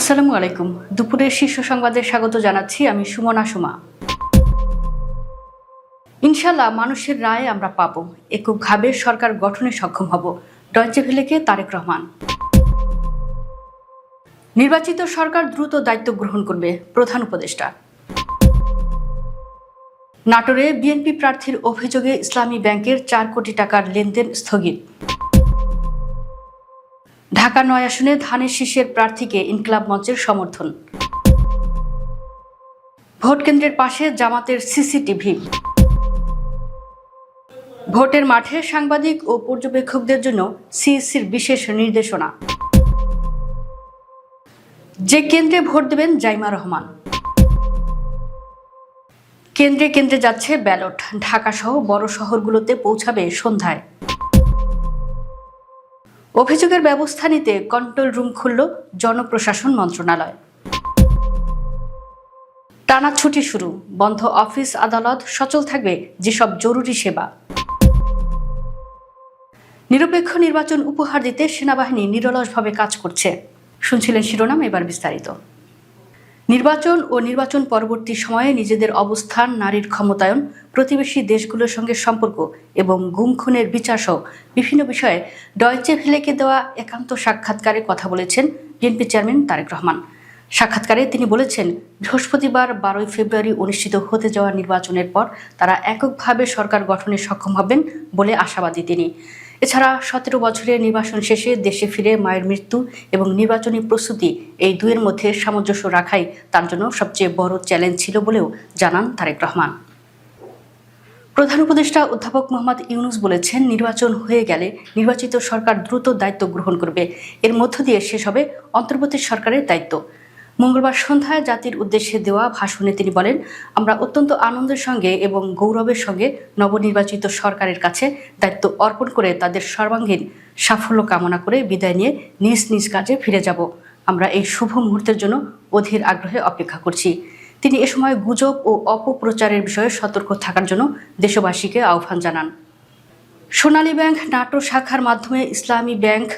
আসসালামু আলাইকুম। দুপুরের শীর্ষ সংবাদে স্বাগত জানাচ্ছি আমি সুমনা সুমা। ইনশাল্লাহ মানুষের রায় আমরা পাব। এককভাবে সরকার গঠনে সক্ষম হব। ডয়চে ভেলেকে তারেক রহমান। নির্বাচিত সরকার দ্রুত দায়িত্ব গ্রহণ করবে প্রধান উপদেষ্টা। নাটোরে বিএনপি প্রার্থীর অভিযোগে ইসলামী ব্যাংকের চার কোটি টাকার লেনদেন স্থগিত। ঢাকা নয় আসনে ধানের শীষের প্রার্থীকে ইনকলাব মঞ্চের সমর্থন। ভোট কেন্দ্রের পাশে জামাতের সিসিটিভি। ভোটের মাঠে সাংবাদিক ও পর্যবেক্ষকদের জন্য সিএসসির বিশেষ নির্দেশনা। যে কেন্দ্রে ভোট দেবেন জাইমা রহমান। কেন্দ্রে কেন্দ্রে যাচ্ছে ব্যালট। ঢাকা সহ বড় শহরগুলোতে পৌঁছাবে সন্ধ্যায়। অভিযোগের ব্যবস্থা নিতে কন্ট্রোল রুম খুলল জনপ্রশাসন মন্ত্রণালয়। টানা ছুটি শুরু, বন্ধ অফিস, আদালত সচল থাকবে যেসব জরুরি সেবা। নিরপেক্ষ নির্বাচন উপহার দিতে সেনাবাহিনী নিরলসভাবে কাজ করছে। শুনছিলেন শিরোনাম, এবার বিস্তারিত। নির্বাচন ও নির্বাচন পরবর্তী সময়ে নিজেদের অবস্থান, নারীর ক্ষমতায়ন, প্রতিবেশী দেশগুলোর সঙ্গে সম্পর্ক এবং গুম খুনের বিচার সহ বিভিন্ন বিষয়ে ডয়চে ভেলেকে দেওয়া একান্ত সাক্ষাৎকারে কথা বলেছেন বিএনপি চেয়ারম্যান তারেক রহমান। সাক্ষাৎকারে তিনি বলেছেন, বৃহস্পতিবার বারোই ফেব্রুয়ারি অনুষ্ঠিত হতে যাওয়া নির্বাচনের পর তারা এককভাবে সরকার গঠনে সক্ষম হবেন বলে আশাবাদী তিনি। এছাড়া সতেরো বছরের নির্বাচন শেষে দেশে ফিরে মায়ের মৃত্যু এবং নির্বাচনী প্রস্তুতি এই দুয়ের মধ্যে সামঞ্জস্য রাখাই তার জন্য সবচেয়ে বড় চ্যালেঞ্জ ছিল বলেও জানান তারেক রহমান। প্রধান উপদেষ্টা অধ্যাপক মোহাম্মদ ইউনুস বলেছেন, নির্বাচন হয়ে গেলে নির্বাচিত সরকার দ্রুত দায়িত্ব গ্রহণ করবে। এর মধ্য দিয়ে শেষ হবে অন্তর্বর্তী সরকারের দায়িত্ব। মঙ্গলবার সন্ধ্যায় জাতির উদ্দেশ্যে দেওয়া ভাষণে তিনি বলেন, আমরা অত্যন্ত আনন্দের সঙ্গে এবং গৌরবের সঙ্গে নবনির্বাচিত সরকারের কাছে দায়িত্ব অর্পণ করে তাদের সর্বাঙ্গীন সাফল্য কামনা করে বিদায় নিয়ে নিজ নিজ কাজে ফিরে যাব। আমরা এই শুভ মুহূর্তের জন্য অধীর আগ্রহে অপেক্ষা করছি। তিনি এ সময় গুজব ও অপপ্রচারের বিষয়ে সতর্ক থাকার জন্য দেশবাসীকে আহ্বান জানান। সোনালী ব্যাংক নাটোর শাখার মাধ্যমে ইসলামী ব্যাংক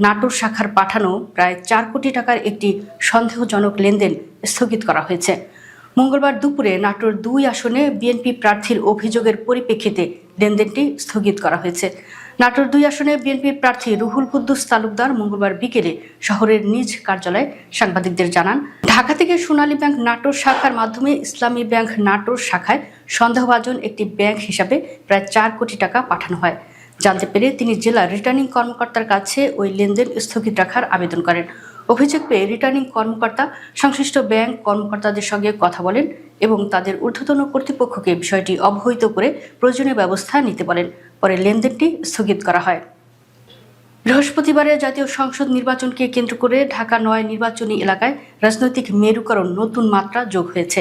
নাটোর শাখার পাঠানো প্রায় চার কোটি টাকার একটি সন্দেহজনক লেনদেন স্থগিত করা হয়েছে। মঙ্গলবার দুপুরে নাটোর দুই আসনে বিএনপি প্রার্থীর অভিযোগের পরিপ্রেক্ষিতে লেনদেনটি স্থগিত করা হয়েছে। নাটোর দুই আসনে বিএনপি প্রার্থী রুহুল কুদ্দুস তালুকদার মঙ্গলবার বিকেলে শহরের নিজ কার্যালয়ে সাংবাদিকদের জানান, ঢাকা থেকে সোনালী ব্যাংক নাটোর শাখার মাধ্যমে ইসলামী ব্যাংক নাটোর শাখায় সন্দেহভাজন একটি ব্যাংক হিসাবে প্রায় চার কোটি টাকা পাঠানো হয়। জানতে পেরে তিনি জেলা রিটার্নিং কর্মকর্তার কাছে ওই লেনদেন স্থগিত রাখার আবেদন করেন। অভিযোগ পেয়ে রিটার্নিং কর্মকর্তা, সংশ্লিষ্ট ব্যাংক কর্মকর্তাদের সঙ্গে কথা বলেন এবং তাদের ঊর্ধ্বতন কর্তৃপক্ষকে বিষয়টি অবহিত করে প্রয়োজনীয় ব্যবস্থা নিতে বলেন। পরে লেনদেনটি স্থগিত করা হয়। বৃহস্পতিবারে জাতীয় সংসদ নির্বাচনকে কেন্দ্র করে ঢাকা নয় নির্বাচনী এলাকায় রাজনৈতিক মেরুকরণ নতুন মাত্রা যোগ হয়েছে।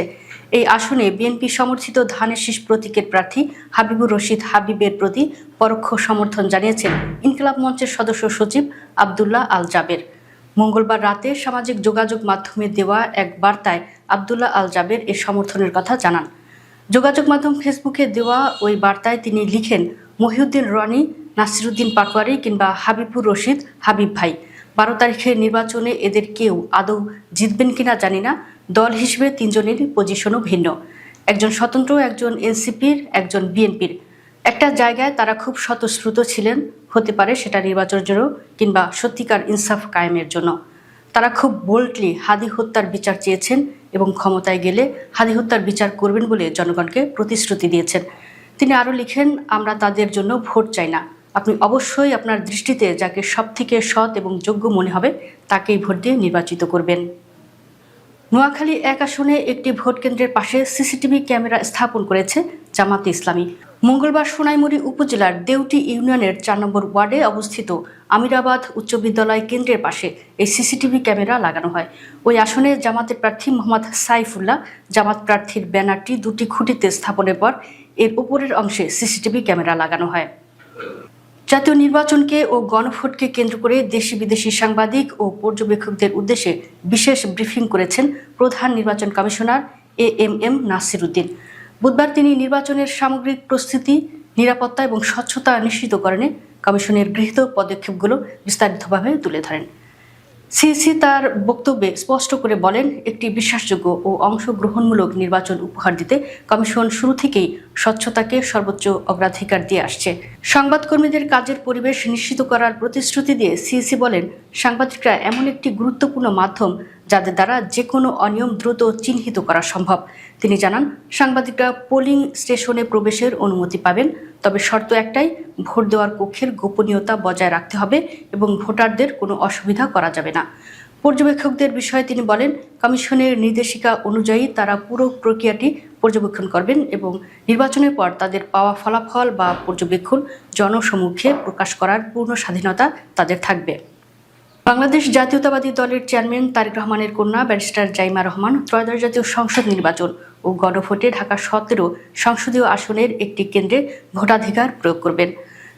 এই আসনে বিএনপি সমর্থিত ধানের শীষ প্রতীকের প্রার্থী হাবিবুর রশিদ হাবিবের প্রতি পরোক্ষ সমর্থন জানিয়েছেন ইনকলাব মঞ্চের সদস্য সচিব আবদুল্লাহ আল জাবের। মঙ্গলবার রাতে সামাজিক যোগাযোগ মাধ্যমে দেওয়া এক বার্তায় আবদুল্লাহ আল জাবের এ সমর্থনের কথা জানান। যোগাযোগ মাধ্যম ফেসবুকে দেওয়া ওই বার্তায় তিনি লিখেন, মহিউদ্দিন রনি, নাসিরুদ্দিন পাটোয়ারি কিংবা হাবিবুর রশিদ হাবিব ভাই। বারো তারিখের নির্বাচনে এদের কেউ আদৌ জিতবেন কিনা জানি না। দল হিসেবে তিনজনের পজিশনও ভিন্ন। একজন স্বতন্ত্র, একজন এনসিপির, একজন বিএনপির। একটা জায়গায় তারা খুব স্বতঃস্ফূর্ত ছিলেন, হতে পারে সেটা নির্বাচনের জন্য কিংবা সত্যিকার ইনসাফ কায়েমের জন্য। তারা খুব বোল্ডলি হাদি হত্যার বিচার চেয়েছেন এবং ক্ষমতায় গেলে হাদি হত্যার বিচার করবেন বলে জনগণকে প্রতিশ্রুতি দিয়েছেন। তিনি আরও লিখেন, আমরা তাদের জন্য ভোট চাই না। আপনি অবশ্যই আপনার দৃষ্টিতে যাকে সবথেকে সৎ এবং যোগ্য মনে হবে, তাকেই ভোট দিয়ে নির্বাচিত করবেন। নোয়াখালী এক আসনে একটি ভোট কেন্দ্রের পাশে সিসিটিভি ক্যামেরা স্থাপন করেছে জামাতে ইসলামী। মঙ্গলবার সোনাইমুড়ি উপজেলার দেউটি ইউনিয়নের চার নম্বর ওয়ার্ডে অবস্থিত আমিরাবাদ উচ্চ বিদ্যালয় কেন্দ্রের পাশে এই সিসিটিভি ক্যামেরা লাগানো হয়। ওই আসনে জামাতের প্রার্থী মোহাম্মদ সাইফুল্লাহ, জামাত প্রার্থীর ব্যানারটি দুটি খুঁটিতে স্থাপনের পর এর উপরের অংশে সিসিটিভি ক্যামেরা লাগানো হয়। জাতীয় নির্বাচনকে ও গণভোটকে কেন্দ্র করে দেশি বিদেশি সাংবাদিক ও পর্যবেক্ষকদের উদ্দেশ্যে বিশেষ ব্রিফিং করেছেন প্রধান নির্বাচন commissioner A M M Nasir Uddin বুধবার তিনি নির্বাচনের সামগ্রিক প্রস্তুতি, নিরাপত্তা এবং স্বচ্ছতা নিশ্চিতকরণে কমিশনের গৃহীত পদক্ষেপগুলো বিস্তারিতভাবে তুলে ধরেন। সিএসি তার বক্তব্যে স্পষ্ট করে বলেন, একটি বিশ্বাসযোগ্য ও অংশগ্রহণমূলক নির্বাচন উপহার দিতে কমিশন শুরু থেকেই স্বচ্ছতাকে সর্বোচ্চ অগ্রাধিকার দিয়ে আসছে। সংবাদকর্মীদের কাজের পরিবেশ নিশ্চিত করার প্রতিশ্রুতি দিয়ে সিসি বলেন, সাংবাদিকরা এমন একটি গুরুত্বপূর্ণ মাধ্যম যাদের দ্বারা যে কোনো অনিয়ম দ্রুত চিহ্নিত করা সম্ভব। তিনি জানান, সাংবাদিকরা পোলিং স্টেশনে প্রবেশের অনুমতি পাবেন, তবে শর্ত একটাই, ভোট দেওয়ার কক্ষের গোপনীয়তা বজায় রাখতে হবে এবং ভোটারদের কোনো অসুবিধা করা যাবে না। পর্যবেক্ষকদের বিষয়ে তিনি বলেন, কমিশনের নির্দেশিকা অনুযায়ী তারা পুরো প্রক্রিয়াটি পর্যবেক্ষণ করবেন এবং নির্বাচনের পর তাদের পাওয়া ফলাফল বা পর্যবেক্ষণ জনসমুখে প্রকাশ করার পূর্ণ স্বাধীনতা তাদের থাকবে। বাংলাদেশ জাতীয়তাবাদী দলের চেয়ারম্যান তারেক রহমানের কন্যা ব্যারিস্টার জাইমা রহমান ত্রয়োদশ জাতীয় সংসদ নির্বাচন ও গণভোটে ঢাকা সতেরো সংসদীয় আসনের একটি কেন্দ্রে ভোটাধিকার প্রয়োগ করবেন।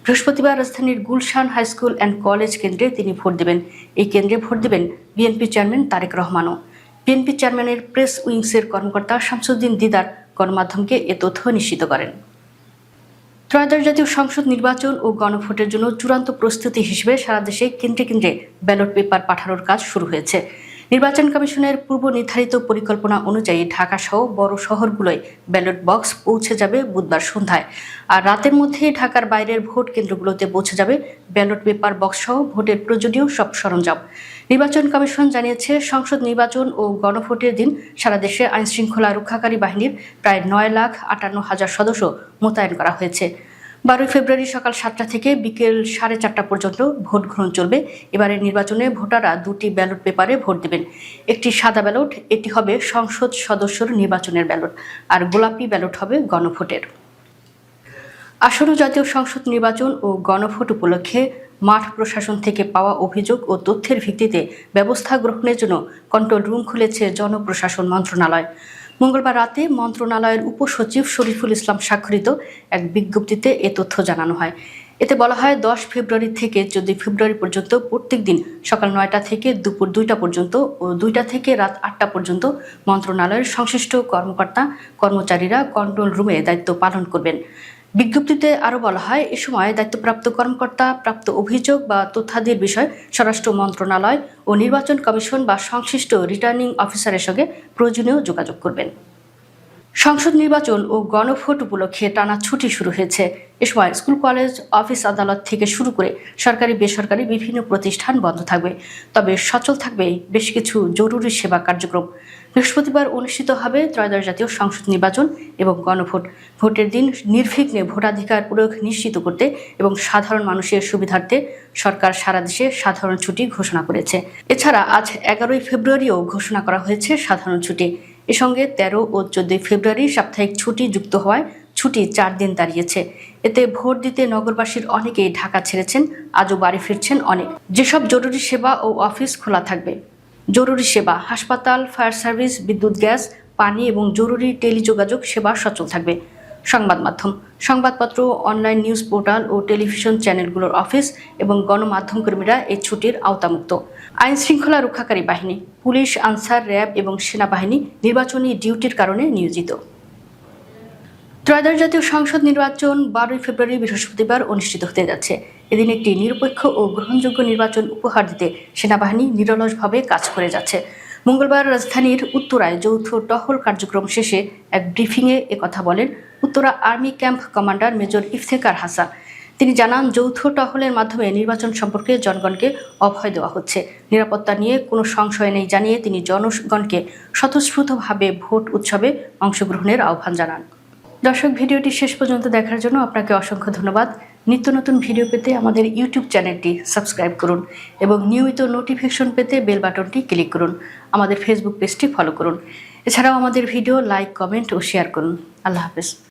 বৃহস্পতিবার রাজধানীর গুলশান হাইস্কুল অ্যান্ড কলেজ কেন্দ্রে তিনি ভোট দেবেন। এই কেন্দ্রে ভোট দেবেন বিএনপি চেয়ারম্যান তারেক রহমানও। বিএনপি চেয়ারম্যানের প্রেস উইংসের কর্মকর্তা শামসুদ্দিন দিদার গণমাধ্যমকে এ তথ্য নিশ্চিত করেন। ত্রয়োদশ জাতীয় সংসদ নির্বাচন ও গণভোটের জন্য চূড়ান্ত প্রস্তুতি হিসেবে সারা দেশে কেন্দ্রে কেন্দ্রে ব্যালট পেপার পাঠানোর কাজ শুরু হয়েছে। নির্বাচন কমিশনের পূর্ব নির্ধারিত পরিকল্পনা অনুযায়ী ঢাকা সহ বড় শহরগুলোয় ব্যালট বক্স পৌঁছে যাবে বুধবার সন্ধ্যায়। আর রাতের মধ্যে ঢাকার বাইরের ভোট কেন্দ্রগুলোতে পৌঁছে যাবে ব্যালট পেপার বক্স সহ ভোটের প্রয়োজনীয় সব সরঞ্জাম। নির্বাচন কমিশন জানিয়েছে, সংসদ নির্বাচন ও গণভোটের দিন সারা দেশে আইনশৃঙ্খলা রক্ষাকারী বাহিনীর প্রায় নয় লাখ আটান্ন হাজার সদস্য মোতায়েন করা হয়েছে। বারোই ফেব্রুয়ারি সকাল সাতটা থেকে বিকেল সাড়ে চারটা পর্যন্ত ভোট গ্রহণ চলবে। এবারের নির্বাচনে ভোটাররা দুটি ব্যালট পেপারে ভোট দেবেন। একটি সাদা ব্যালট এটি হবে সংসদ সদস্যর নির্বাচনের ব্যালট, আর গোলাপি ব্যালট হবে গণভোটের। আসন্ন জাতীয় সংসদ নির্বাচন ও গণভোট উপলক্ষে মাঠ প্রশাসন থেকে পাওয়া অভিযোগ ও তথ্যের ভিত্তিতে ব্যবস্থা গ্রহণের জন্য কন্ট্রোল রুম খুলেছে জনপ্রশাসন মন্ত্রণালয়। মঙ্গলবার রাতে মন্ত্রণালয়ের উপসচিব শরীফুল ইসলাম স্বাক্ষরিত এক বিজ্ঞপ্তিতে এ তথ্য জানানো হয়। এতে বলা হয়, দশ ফেব্রুয়ারি থেকে চোদ্দই ফেব্রুয়ারি পর্যন্ত প্রত্যেক দিন সকাল নয়টা থেকে দুপুর দুইটা পর্যন্ত ও দুইটা থেকে রাত আটটা পর্যন্ত মন্ত্রণালয়ের সংশ্লিষ্ট কর্মকর্তা, কর্মচারীরা কন্ট্রোল রুমে দায়িত্ব পালন করবেন। বিজ্ঞপ্তিতে আরও বলা হয়, এ সময় দায়িত্বপ্রাপ্ত কর্মকর্তা, প্রাপ্ত অভিযোগ বা তথ্যাদির বিষয় স্বরাষ্ট্র মন্ত্রণালয় ও নির্বাচন কমিশন বা সংশ্লিষ্ট রিটার্নিং অফিসারের সঙ্গে প্রয়োজনীয় যোগাযোগ করবেন। সংসদ নির্বাচন ও গণভোট উপলক্ষে টানা ছুটি শুরু হয়েছে। এ সময় স্কুল, কলেজ, অফিস, আদালত থেকে শুরু করে সরকারি, বেসরকারি বিভিন্ন প্রতিষ্ঠান বন্ধ থাকবে। তবে সচল থাকবে বেশ কিছু জরুরি সেবা কার্যক্রম। বৃহস্পতিবার অনুষ্ঠিত হবে ত্রয়োদশ জাতীয় সংসদ নির্বাচন এবং গণভোট। ভোটের দিন নির্বিঘ্নে ভোটাধিকার প্রয়োগ নিশ্চিত করতে এবং সাধারণ মানুষের সুবিধার্থে সরকার সারা দেশে সাধারণ ছুটি ঘোষণা করেছে। এছাড়া আজ এগারোই ফেব্রুয়ারিও ঘোষণা করা হয়েছে সাধারণ ছুটি। এ সঙ্গে তেরো ও চোদ্দই ফেব্রুয়ারি সাপ্তাহিক ছুটি যুক্ত হওয়ায় ছুটি চার দিন দাঁড়িয়েছে। এতে ভোট দিতে নগরবাসীর অনেকেই ঢাকা ছেড়েছেন, আজও বাড়ি ফিরছেন অনেক। যেসব জরুরি সেবা ও অফিস খোলা থাকবে জরুরি সেবা, হাসপাতাল, ফায়ার সার্ভিস, বিদ্যুৎ গ্যাস, পানি এবং জরুরি টেলিযোগাযোগ সেবা সচল থাকবে। সংবাদ মাধ্যম, সংবাদপত্র, অনলাইন নিউজ পোর্টাল ও টেলিভিশন চ্যানেলগুলোর অফিস এবং গণমাধ্যম কর্মীরা এই ছুটির আওতামুক্ত। আইন শৃঙ্খলা রক্ষাকারী বাহিনী, পুলিশ, আনসার, র্যাব এবং সেনাবাহিনী নির্বাচনী ডিউটির কারণে নিয়োজিত। ত্রয়োদশ জাতীয় সংসদ নির্বাচন বারোই ফেব্রুয়ারি বৃহস্পতিবার অনুষ্ঠিত হতে যাচ্ছে। এদিন একটি নিরপেক্ষ ও গ্রহণযোগ্য নির্বাচন উপহার দিতে সেনাবাহিনী নিরলসভাবে কাজ করে যাচ্ছে। মঙ্গলবার রাজধানীর উত্তরায় যৌথ টহল কার্যক্রম শেষে এক ব্রিফিংয়ে একথা বলেন Uttara army camp commander major Iftekhar Hasan. তিনি জানান, যৌথ টহলের মাধ্যমে নির্বাচন সম্পর্কে জনগণকে অভয় দেওয়া হচ্ছে। নিরাপত্তা নিয়ে কোনো সংশয় নেই জানিয়ে তিনি জনগণকে স্বতঃস্ফূর্তভাবে ভোট উৎসবে অংশগ্রহণের আহ্বান জানান। দর্শক, ভিডিওটি শেষ পর্যন্ত দেখার জন্য আপনাকে অসংখ্য ধন্যবাদ। নিত্য নতুন ভিডিও পেতে আমাদের ইউটিউব চ্যানেলটি সাবস্ক্রাইব করুন এবং নিয়মিত নোটিফিকেশন পেতে বেল বাটনটি ক্লিক করুন। আমাদের ফেসবুক পেজটি ফলো করুন। এছাড়াও আমাদের ভিডিও লাইক, কমেন্ট ও শেয়ার করুন। আল্লাহ হাফেজ।